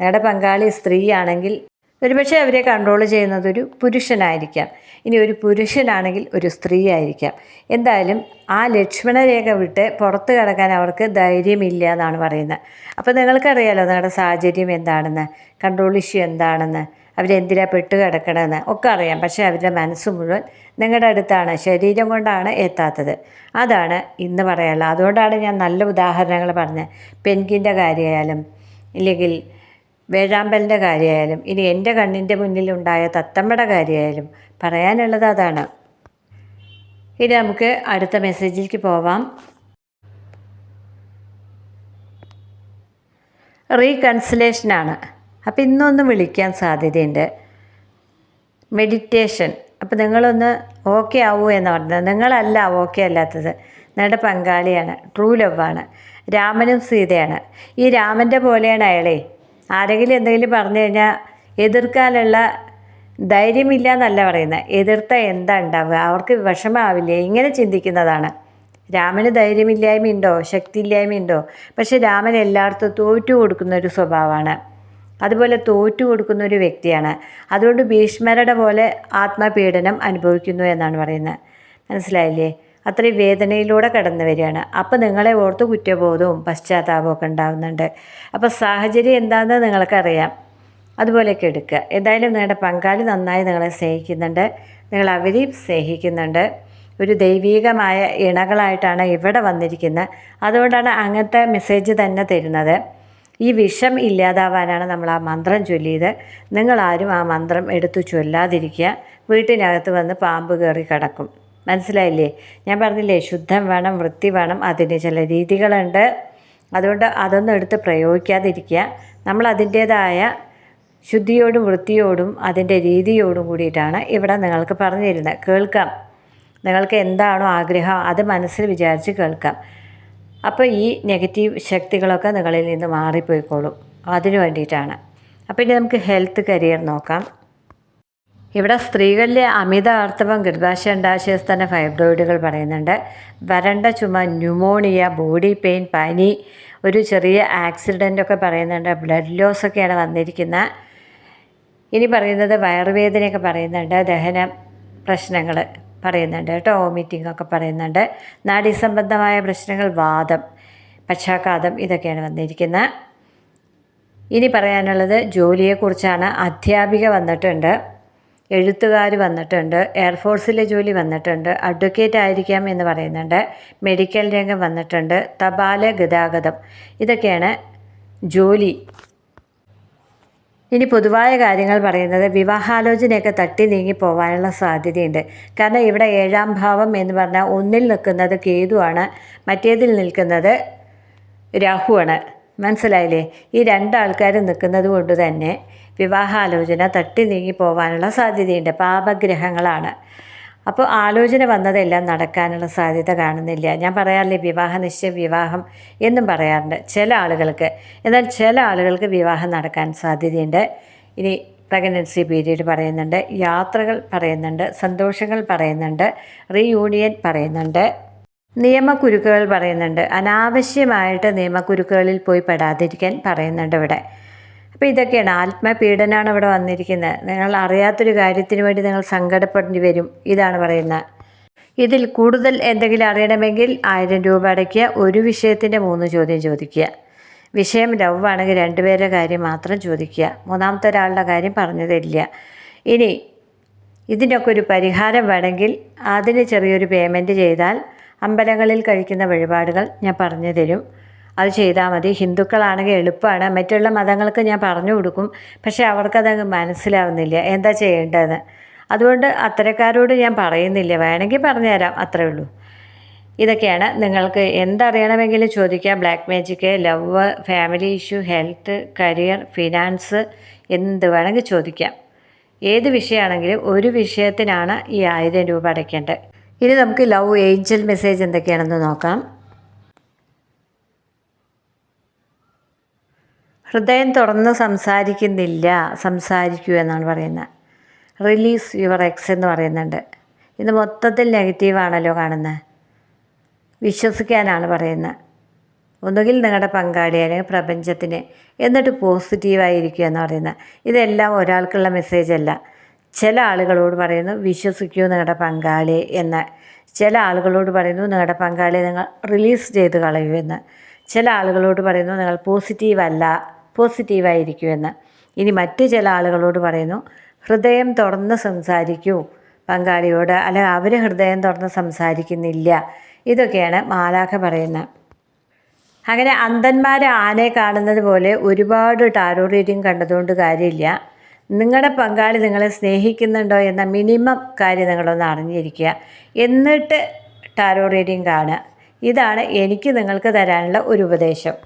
Speaker 1: നിങ്ങളുടെ പങ്കാളി സ്ത്രീയാണെങ്കിൽ ഒരുപക്ഷെ അവരെ കൺട്രോൾ ചെയ്യുന്നത് ഒരു പുരുഷനായിരിക്കാം. ഇനി ഒരു പുരുഷനാണെങ്കിൽ ഒരു സ്ത്രീ ആയിരിക്കാം എന്തായാലും ആ ലക്ഷ്മണരേഖ വിട്ട് പുറത്ത് കിടക്കാൻ അവർക്ക് ധൈര്യമില്ല എന്നാണ് പറയുന്നത്. അപ്പോൾ നിങ്ങൾക്കറിയാലോ നിങ്ങളുടെ സാഹചര്യം എന്താണെന്ന് കൺട്രോൾ ഇഷ്യൂ എന്താണെന്ന് അവരെന്തിനാ പെട്ട് കിടക്കണമെന്ന് ഒക്കെ അറിയാം. പക്ഷേ അവരുടെ മനസ്സ് മുഴുവൻ നിങ്ങളുടെ അടുത്താണ് ശരീരം കൊണ്ടാണ് എത്താത്തത്. അതാണ് ഇന്ന് പറയാനുള്ളത്. അതുകൊണ്ടാണ് ഞാൻ നല്ല ഉദാഹരണങ്ങൾ പറഞ്ഞത്. പെൻകിന്റെ കാര്യമായാലും ഇല്ലെങ്കിൽ വേഴാമ്പലിന്റെ കാര്യമായാലും ഇനി എന്റെ കണ്ണിന്റെ മുന്നിലുണ്ടായ തത്തമ്മയുടെ കാര്യമായാലും പറയാനുള്ളത് അതാണ്. ഇനി നമുക്ക് അടുത്ത മെസ്സേജിലേക്ക് പോവാം. റീകൺസിലേഷനാണ് അപ്പോൾ ഇന്നൊന്ന് വിളിക്കാൻ സാധ്യതയുണ്ട്. മെഡിറ്റേഷൻ. അപ്പോൾ നിങ്ങളൊന്ന് ഓക്കെ ആവൂ എന്ന് പറഞ്ഞത്. നിങ്ങളല്ല ഓക്കെ അല്ലാത്തത്. നിങ്ങളുടെ പങ്കാളിയാണ്. ട്രൂ ലവാണ് രാമനും സീതയാണ്. ഈ രാമന്റെ പോലെയാണ് അയാളെ ആരെങ്കിലും എന്തെങ്കിലും പറഞ്ഞു കഴിഞ്ഞാൽ എതിർക്കാനുള്ള ധൈര്യമില്ല എന്നല്ല പറയുന്നത്. എതിർത്ത എന്താ ഉണ്ടാവുക? അവർക്ക് വിഷമാവില്ലേ ഇങ്ങനെ ചിന്തിക്കുന്നതാണ്. രാമന് ധൈര്യമില്ലായ്മയുണ്ടോ? ശക്തിയില്ലായ്മയുണ്ടോ? പക്ഷെ രാമൻ എല്ലായിടത്തും തോറ്റു കൊടുക്കുന്ന ഒരു സ്വഭാവമാണ്. അതുപോലെ തോറ്റു കൊടുക്കുന്ന ഒരു വ്യക്തിയാണ്. അതുകൊണ്ട് ഭീഷ്മരുടെ പോലെ ആത്മപീഡനം അനുഭവിക്കുന്നു എന്നാണ് പറയുന്നത്. മനസ്സിലായില്ലേ? അത്രയും വേദനയിലൂടെ കടന്നു വരികയാണ്. അപ്പോൾ നിങ്ങളെ ഓർത്ത് കുറ്റബോധവും പശ്ചാത്താപവും ഒക്കെ ഉണ്ടാകുന്നുണ്ട് അപ്പോൾ സാഹചര്യം എന്താണെന്ന് നിങ്ങൾക്കറിയാം. അതുപോലെയൊക്കെ എടുക്കുക. എന്തായാലും നിങ്ങളുടെ പങ്കാളി നന്നായി നിങ്ങളെ സ്നേഹിക്കുന്നുണ്ട്. നിങ്ങൾ അവരെയും സ്നേഹിക്കുന്നുണ്ട്. ഒരു ദൈവീകമായ ഇണകളായിട്ടാണ് ഇവിടെ വന്നിരിക്കുന്നത്. അതുകൊണ്ടാണ് അങ്ങനത്തെ മെസ്സേജ് തന്നെ തരുന്നത്. ഈ വിഷം ഇല്ലാതാവാനാണ് നമ്മൾ ആ മന്ത്രം ചൊല്ലിയത്. നിങ്ങളാരും ആ മന്ത്രം എടുത്തു ചൊല്ലാതിരിക്കുക. വീട്ടിനകത്ത് വന്ന് പാമ്പ് കയറി കിടക്കും. മനസ്സിലായില്ലേ? ഞാൻ പറഞ്ഞില്ലേ ശുദ്ധം വേണം വൃത്തി വേണം അതിന് ചില രീതികളുണ്ട്. അതുകൊണ്ട് അതൊന്നും എടുത്ത് പ്രയോഗിക്കാതിരിക്കുക. നമ്മൾ അതിന്റേതായ ശുദ്ധിയോടും വൃത്തിയോടും അതിന്റെ രീതിയോടും കൂടിയിട്ടാണ് ഇവിടെ നിങ്ങൾക്ക് പറഞ്ഞു തരുന്നത്. കേൾക്കാം. നിങ്ങൾക്ക് എന്താണോ ആഗ്രഹം അത് മനസ്സിൽ വിചാരിച്ച് കേൾക്കാം. അപ്പോൾ ഈ നെഗറ്റീവ് ശക്തികളൊക്കെ നിങ്ങളിൽ നിന്ന് മാറിപ്പോയിക്കോളും. അതിനു വേണ്ടിയിട്ടാണ്. അപ്പോൾ ഇനി നമുക്ക് ഹെൽത്ത് കരിയർ നോക്കാം. ഇവിടെ സ്ത്രീകളിലെ അമിത ആർത്തവം ഗർഭാശയണ്ടാശയസ്ഥന ഫൈബ്രോയിഡുകൾ പറയുന്നുണ്ട്. വരണ്ട ചുമ ന്യൂമോണിയ ബോഡി പെയിൻ പനി ഒരു ചെറിയ ആക്സിഡന്റ് ഒക്കെ പറയുന്നുണ്ട്. ബ്ലഡ് ലോസ് ഒക്കെയാണ് വന്നിരിക്കുന്നത്. ഇനി പറയുന്നത് വയറുവേദനയൊക്കെ പറയുന്നുണ്ട്. ദഹന പ്രശ്നങ്ങൾ പറയുന്നുണ്ട് കേട്ടോ. വോമിറ്റിംഗ് ഒക്കെ പറയുന്നുണ്ട്. നാഡീസംബന്ധമായ പ്രശ്നങ്ങൾ വാദം പക്ഷാഘാതം ഇതൊക്കെയാണ് വന്നിരിക്കുന്നത്. ഇനി പറയാനുള്ളത് ജോലിയെക്കുറിച്ചാണ്. അധ്യാപിക വന്നിട്ടുണ്ട്. എഴുത്തുകാർ വന്നിട്ടുണ്ട് എയർഫോഴ്സിലെ ജോലി വന്നിട്ടുണ്ട് അഡ്വക്കേറ്റ് ആയിരിക്കാം എന്ന് പറയുന്നുണ്ട് മെഡിക്കൽ രംഗം വന്നിട്ടുണ്ട് തപാല ഗതാഗതം. ഇതൊക്കെയാണ് ജോലി. ഇനി പൊതുവായ കാര്യങ്ങൾ പറയുന്നത് വിവാഹാലോചനയൊക്കെ തട്ടി നീങ്ങി പോകാനുള്ള സാധ്യതയുണ്ട്. കാരണം ഇവിടെ ഏഴാം ഭാവം എന്ന് പറഞ്ഞാൽ ഒന്നിൽ നിൽക്കുന്നത് കേതുവാണ് മറ്റേതിൽ നിൽക്കുന്നത് രാഹുവാണ്. മനസ്സിലായില്ലേ? ഈ രണ്ടാൾക്കാർ നിൽക്കുന്നത് കൊണ്ട് തന്നെ വിവാഹാലോചന തട്ടി നീങ്ങി പോകാനുള്ള സാധ്യതയുണ്ട്. പാപഗ്രഹങ്ങളാണ്. അപ്പോൾ ആലോചന വന്നതെല്ലാം നടക്കാനുള്ള സാധ്യത കാണുന്നില്ല. ഞാൻ പറയാറില്ലേ വിവാഹ നിശ്ചയം വിവാഹം എന്നും പറയാറുണ്ട് ചില ആളുകൾക്ക്. എന്നാൽ ചില ആളുകൾക്ക് വിവാഹം നടക്കാൻ സാധ്യതയുണ്ട്. ഇനി പ്രഗ്നൻസി പീരീഡ് പറയുന്നുണ്ട് യാത്രകൾ പറയുന്നുണ്ട് സന്തോഷങ്ങൾ പറയുന്നുണ്ട് റീയൂണിയൻ പറയുന്നുണ്ട് നിയമക്കുരുക്കുകൾ പറയുന്നുണ്ട്. അനാവശ്യമായിട്ട് നിയമക്കുരുക്കുകളിൽ പോയി പെടാതിരിക്കാൻ പറയുന്നുണ്ട് ഇവിടെ. അപ്പോൾ ഇതൊക്കെയാണ്. ആത്മപീഡനമാണ് ഇവിടെ വന്നിരിക്കുന്നത്. നിങ്ങൾ അറിയാത്തൊരു കാര്യത്തിന് വേണ്ടി നിങ്ങൾ സങ്കടപ്പെടേണ്ടി വരും. ഇതാണ് പറയുന്നത്. ഇതിൽ കൂടുതൽ എന്തെങ്കിലും അറിയണമെങ്കിൽ ആയിരം രൂപ അടയ്ക്കുക. ഒരു വിഷയത്തിന്റെ മൂന്ന് ചോദ്യം ചോദിക്കുക. വിഷയം ലവ് ആണെങ്കിൽ രണ്ടുപേരുടെ കാര്യം മാത്രം ചോദിക്കുക. മൂന്നാമത്തെ ഒരാളുടെ കാര്യം പറഞ്ഞു തരില്ല ഇനി ഇതിനൊക്കെ ഒരു പരിഹാരം വേണമെങ്കിൽ അതിന് ചെറിയൊരു പേയ്മെന്റ് ചെയ്താൽ അമ്പലങ്ങളിൽ കഴിക്കുന്ന വഴിപാടുകൾ ഞാൻ പറഞ്ഞു തരും അത് ചെയ്താൽ മതി. ഹിന്ദുക്കളാണെങ്കിൽ എളുപ്പമാണ്. മറ്റുള്ള മതങ്ങൾക്ക് ഞാൻ പറഞ്ഞു കൊടുക്കും. പക്ഷേ അവർക്കത് മനസ്സിലാവുന്നില്ല. എന്താ ചെയ്യേണ്ടതെന്ന്. അതുകൊണ്ട് അത്തരക്കാരോട് ഞാൻ പറയുന്നില്ല. വേണമെങ്കിൽ പറഞ്ഞുതരാം. അത്രേ ഉള്ളൂ. ഇതൊക്കെയാണ് നിങ്ങൾക്ക് എന്തറിയണമെങ്കിലും ചോദിക്കാം. Black magic love family issue health career finance എന്ത് വേണമെങ്കിൽ ചോദിക്കാം. ഏത് വിഷയമാണെങ്കിലും ഒരു വിഷയത്തിനാണ് ഈ ആയിരം രൂപ അടയ്ക്കേണ്ടത്. ഇനി നമുക്ക് ലവ് ഏഞ്ചൽ മെസ്സേജ് എന്തൊക്കെയാണെന്ന് നോക്കാം. ഹൃദയം തുറന്ന് സംസാരിക്കുന്നില്ല സംസാരിക്കൂ എന്നാണ് പറയുന്നത്. റിലീസ് യുവർ എക്സ് എന്ന് പറയുന്നുണ്ട്. ഇത് മൊത്തത്തിൽ നെഗറ്റീവാണല്ലോ കാണുന്നത്. വിശ്വസിക്കാനാണ് പറയുന്നത്. ഒന്നുകിൽ നിങ്ങളുടെ പങ്കാളി അല്ലെങ്കിൽ പ്രപഞ്ചത്തിന് എന്നിട്ട് പോസിറ്റീവായിരിക്കുക എന്ന് പറയുന്നത്. ഇതെല്ലാം ഒരാൾക്കുള്ള മെസ്സേജ് അല്ല. ചില ആളുകളോട് പറയുന്നു വിശ്വസിക്കൂ നിങ്ങളുടെ പങ്കാളി എന്ന്. ചില ആളുകളോട് പറയുന്നു നിങ്ങളുടെ പങ്കാളിയെ നിങ്ങൾ റിലീസ് ചെയ്ത് കളയൂ എന്ന്. ചില ആളുകളോട് പറയുന്നു നിങ്ങൾ പോസിറ്റീവല്ല പോസിറ്റീവായിരിക്കൂ എന്ന് ഇനി മറ്റു ചില ആളുകളോട് പറയുന്നു ഹൃദയം തുറന്ന് സംസാരിക്കൂ. പങ്കാളിയോട് അല്ല അവർ ഹൃദയം തുറന്ന് സംസാരിക്കുന്നില്ല. ഇതൊക്കെയാണ് മാലാഖ പറയുന്നത്. അങ്ങനെ അന്ധന്മാരെ ആനയെ കാണുന്നത് പോലെ ഒരുപാട് ടാരോ റീഡിങ് കണ്ടതുകൊണ്ട് കാര്യമില്ല. നിങ്ങളുടെ പങ്കാളി നിങ്ങളെ സ്നേഹിക്കുന്നുണ്ടോ എന്ന മിനിമം കാര്യം നിങ്ങളൊന്ന് അറിഞ്ഞിരിക്കുക. എന്നിട്ട് ടാരോ റീഡിങ് കാണുക. ഇതാണ് എനിക്ക് നിങ്ങൾക്ക് തരാനുള്ള ഒരു ഉപദേശം.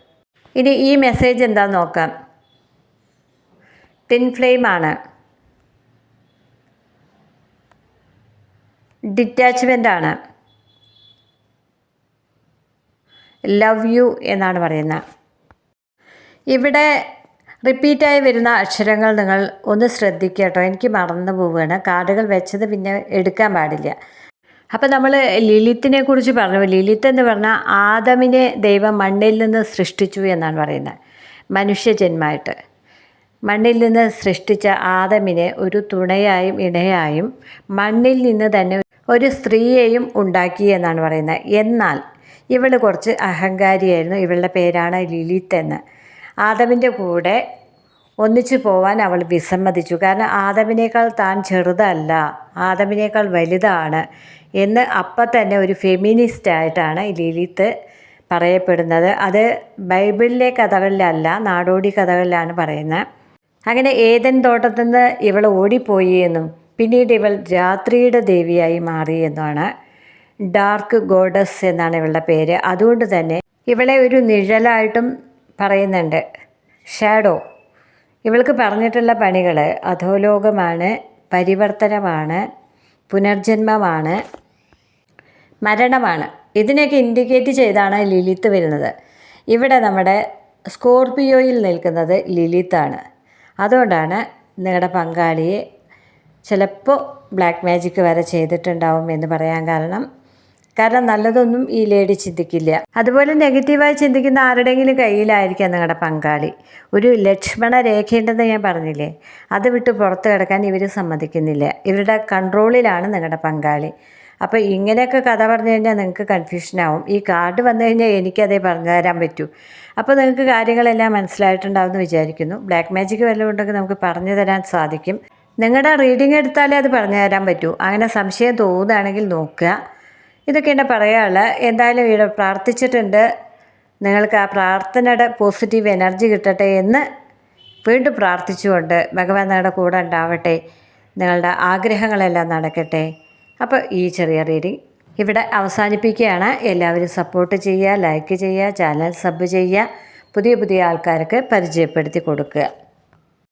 Speaker 1: ഇനി ഈ മെസ്സേജ് എന്താണെന്ന് നോക്കാം? ടിൻ ഫ്ലെയിം ആണ്. ഡിറ്റാച്ച്മെന്റ് ആണ്. ലവ് യു എന്നാണ് പറയുന്നത് ഇവിടെ റിപ്പീറ്റായി വരുന്ന അക്ഷരങ്ങൾ നിങ്ങൾ ഒന്ന് ശ്രദ്ധിക്കുക കേട്ടോ. എനിക്ക് മറന്നു പോവുകയാണ്. കാർഡുകൾ വെച്ചത് പിന്നെ എടുക്കാൻ പാടില്ല. അപ്പോൾ നമ്മൾ ലിലിത്തിനെ കുറിച്ച് പറഞ്ഞു. ലിലിത്ത് എന്ന് പറഞ്ഞാൽ ആദമിനെ ദൈവം മണ്ണിൽ നിന്ന് സൃഷ്ടിച്ചു എന്നാണ് പറയുന്നത്. മനുഷ്യജന്മായിട്ട്. മണ്ണിൽ നിന്ന് സൃഷ്ടിച്ച ആദമിനെ ഒരു തുണയായും ഇണയായും മണ്ണിൽ നിന്ന് തന്നെ ഒരു സ്ത്രീയെയും ഉണ്ടാക്കി എന്നാണ് പറയുന്നത്. എന്നാൽ ഇവൾ കുറച്ച് അഹങ്കാരിയായിരുന്നു. ഇവളുടെ പേരാണ് ലിലിത്ത് എന്ന്. ആദമിന്റെ കൂടെ ഒന്നിച്ചു പോവാൻ അവൾ വിസമ്മതിച്ചു. കാരണം ആദമിനേക്കാൾ താൻ ചെറുതല്ല ആദമിനേക്കാൾ വലുതാണ് എന്ന് അപ്പം തന്നെ ഒരു ഫെമിനിസ്റ്റായിട്ടാണ് ലിലിത്ത് പറയപ്പെടുന്നത്. അത് ബൈബിളിലെ കഥകളിലല്ല നാടോടി കഥകളിലാണ് പറയുന്നത്. അങ്ങനെ ഏതൻ തോട്ടത്തിൽ നിന്ന് ഇവൾ ഓടിപ്പോയി എന്നും പിന്നീട് ഇവൾ രാത്രിയുടെ ദേവിയായി മാറി എന്നാണ് ഡാർക്ക് ഗോഡസ് എന്നാണ് ഇവളുടെ പേര്. അതുകൊണ്ട് തന്നെ ഇവളെ ഒരു നിഴലായിട്ടും പറയുന്നുണ്ട്. ഷാഡോ. ഇവൾക്ക് പറഞ്ഞിട്ടുള്ള പണികൾ അധോലോകമാണ് പരിവർത്തനമാണ് പുനർജന്മമാണ് മരണമാണ്. ഇതിനെയൊക്കെ ഇൻഡിക്കേറ്റ് ചെയ്താണ് ലിലിത്ത് വരുന്നത്. ഇവിടെ നമ്മുടെ സ്കോർപിയോയിൽ നിൽക്കുന്നത് ലിലിത്താണ്. അതുകൊണ്ടാണ് നിങ്ങളുടെ പങ്കാളിയെ ചിലപ്പോൾ ബ്ലാക്ക് മാജിക് വരെ ചെയ്തിട്ടുണ്ടാവും എന്ന് പറയാൻ കാരണം കാരണം നല്ലതൊന്നും ഈ ലേഡി ചിന്തിക്കില്ല. അതുപോലെ നെഗറ്റീവായി ചിന്തിക്കുന്ന ആരുടെങ്കിലും കയ്യിലായിരിക്കാം നിങ്ങളുടെ പങ്കാളി. ഒരു ലക്ഷ്മണ രേഖയുണ്ടെന്ന് ഞാൻ പറഞ്ഞില്ലേ? അത് വിട്ട് പുറത്ത് കിടക്കാൻ ഇവർ സമ്മതിക്കുന്നില്ല. ഇവരുടെ കൺട്രോളിലാണ് നിങ്ങളുടെ പങ്കാളി. അപ്പോൾ ഇങ്ങനെയൊക്കെ കഥ പറഞ്ഞു കഴിഞ്ഞാൽ നിങ്ങൾക്ക് കൺഫ്യൂഷനാവും ഈ കാർഡ് വന്നു കഴിഞ്ഞാൽ എനിക്കതേ പറഞ്ഞു തരാൻ പറ്റൂ. അപ്പോൾ നിങ്ങൾക്ക് കാര്യങ്ങളെല്ലാം മനസ്സിലായിട്ടുണ്ടാവുമെന്ന് വിചാരിക്കുന്നു. ബ്ലാക്ക് മാജിക് വല്ലതും ഉണ്ടെങ്കിൽ നമുക്ക് പറഞ്ഞു തരാൻ സാധിക്കും. നിങ്ങളുടെ റീഡിംഗ് എടുത്താലേ അത് പറഞ്ഞു തരാൻ പറ്റൂ. അങ്ങനെ സംശയം തോന്നുകയാണെങ്കിൽ നോക്കുക. ഇതൊക്കെയാണ് പറയാനുള്ളത് എന്തായാലും ഇവിടെ പ്രാർത്ഥിച്ചിട്ടുണ്ട്. നിങ്ങൾക്ക് ആ പ്രാർത്ഥനയുടെ പോസിറ്റീവ് എനർജി കിട്ടട്ടെ എന്ന് വീണ്ടും പ്രാർത്ഥിച്ചുകൊണ്ട് ഭഗവാൻ നിങ്ങളുടെ കൂടെ ഉണ്ടാവട്ടെ. നിങ്ങളുടെ ആഗ്രഹങ്ങളെല്ലാം നടക്കട്ടെ. അപ്പോൾ ഈ ചെറിയ റീഡിങ് ഇവിടെ അവസാനിപ്പിക്കുകയാണ്. എല്ലാവരും സപ്പോർട്ട് ചെയ്യുക ലൈക്ക് ചെയ്യുക ചാനൽ സബ് ചെയ്യുക പുതിയ പുതിയ ആൾക്കാർക്ക് പരിചയപ്പെടുത്തി കൊടുക്കുക.